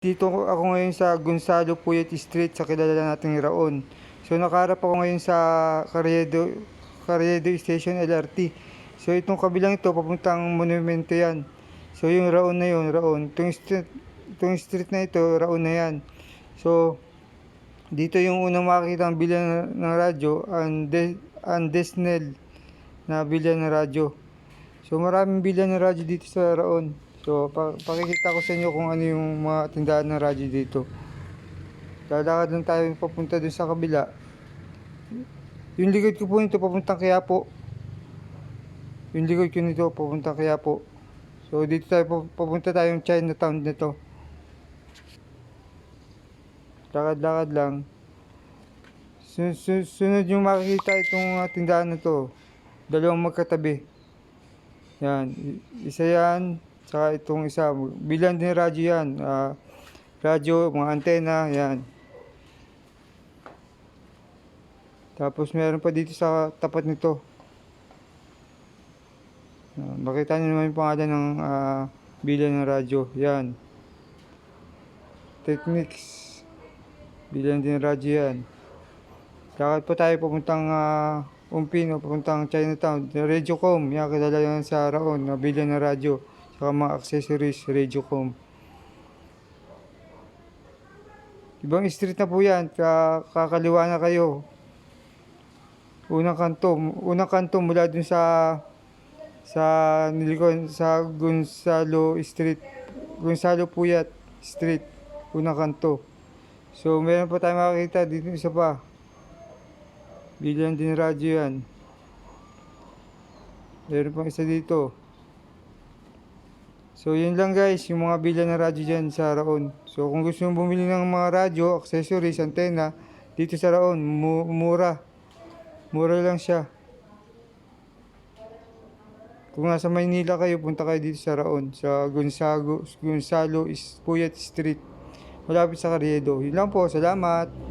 Dito ko- ako ngayon sa Gonzalo Puyat Street sa kilala nating Raon. So nakaharap ako ngayon sa Carriedo, Carriedo Station LRT. So itong kabilang ito papuntang monumento yan. So yung Raon na yun, Raon. Itong street, itong street na ito, Raon na yan. So dito yung unang makikita ang bilyan ng radyo, ang, de, ang Desnel na bilyan ng radyo. So maraming bilyan ng radyo dito sa Raon. So pa- pakikita ko sa inyo kung ano yung mga tindahan ng radyo dito. Lalakad lang tayo papunta dun sa kabila. Yung likod ko po nito papuntang Quiapo. Yung likod ko nito papuntang Quiapo. So dito tayo pu- papunta tayong Chinatown nito. Lakad-lakad lang. Sun- sun- sunod yung makikita itong uh, tindahan na to. Dalawang magkatabi. Yan. Isa yan. Saka itong isa. Bilan din radyo yan. Ah, radyo, mga antena. Yan. Tapos meron pa dito sa tapat nito. Ah, makita niyo naman yung pangalan ng ah, bilan ng radyo. Yan. Techniques. Bilan din radyo yan. Lakad po tayo papuntang uh, Umpino, papuntang Chinatown. Radiocom, yan kilala yan sa Raon, na bilan ng radyo. Saka mga accessories, Radiocom. Ibang street na po yan, ka kakaliwa na kayo. Unang kanto, unang kanto mula dun sa sa nilikon sa Gonzalo Street, Gonzalo Puyat Street, unang kanto. So, meron pa tayo makikita dito isa pa. Bilang din radyo yan. Meron pang isa dito. So, yun lang guys, yung mga bilan ng radyo dyan sa Raon. So, kung gusto nyo bumili ng mga radyo, accessories, antena, dito sa Raon, mu- mura. Mura lang siya. Kung nasa Maynila kayo, punta kayo dito sa Raon, sa Gonzago, Gonzalo Puyat Street. Malapit sa Carriedo. Yun lang po, salamat.